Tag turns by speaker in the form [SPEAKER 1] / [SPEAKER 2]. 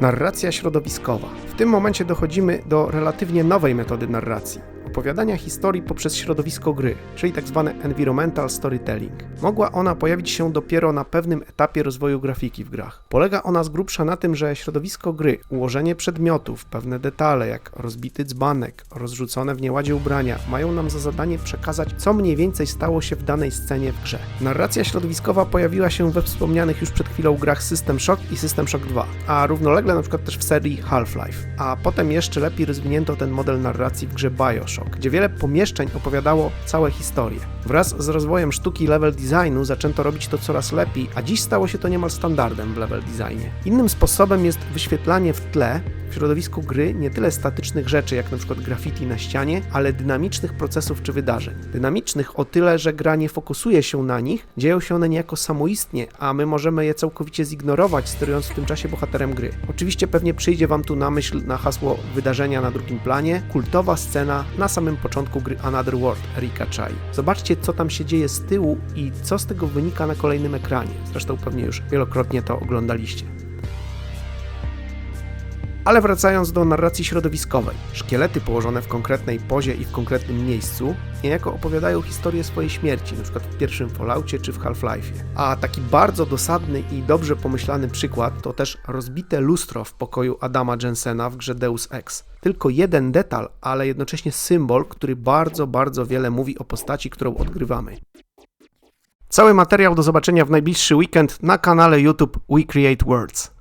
[SPEAKER 1] Narracja środowiskowa. W tym momencie dochodzimy do relatywnie nowej metody narracji. Opowiadania historii poprzez środowisko gry, czyli tzw. environmental storytelling. Mogła ona pojawić się dopiero na pewnym etapie rozwoju grafiki w grach. Polega ona z grubsza na tym, że środowisko gry, ułożenie przedmiotów, pewne detale jak rozbity dzbanek, rozrzucone w nieładzie ubrania, mają nam za zadanie przekazać, co mniej więcej stało się w danej scenie w grze. Narracja środowiskowa pojawiła się we wspomnianych już przed chwilą grach System Shock i System Shock 2, a równolegle na przykład też w serii Half-Life. A potem jeszcze lepiej rozwinięto ten model narracji w grze Bioshock, gdzie wiele pomieszczeń opowiadało całe historie. Wraz z rozwojem sztuki level designu zaczęto robić to coraz lepiej, a dziś stało się to niemal standardem w level designie. Innym sposobem jest wyświetlanie w tle w środowisku gry nie tyle statycznych rzeczy, jak przykład graffiti na ścianie, ale dynamicznych procesów czy wydarzeń. Dynamicznych o tyle, że gra nie fokusuje się na nich, dzieją się one niejako samoistnie, a my możemy je całkowicie zignorować, sterując w tym czasie bohaterem gry. Oczywiście pewnie przyjdzie Wam tu na myśl na hasło wydarzenia na drugim planie, kultowa scena na samym początku gry Another World Erika Chai. Zobaczcie, co tam się dzieje z tyłu i co z tego wynika na kolejnym ekranie. Zresztą pewnie już wielokrotnie to oglądaliście. Ale wracając do narracji środowiskowej, szkielety położone w konkretnej pozie i w konkretnym miejscu niejako opowiadają historię swojej śmierci, np. w pierwszym Falloutie czy w Half-Life'ie. A taki bardzo dosadny i dobrze pomyślany przykład to też rozbite lustro w pokoju Adama Jensena w grze Deus Ex. Tylko jeden detal, ale jednocześnie symbol, który bardzo, bardzo wiele mówi o postaci, którą odgrywamy. Cały materiał do zobaczenia w najbliższy weekend na kanale YouTube We Create Worlds.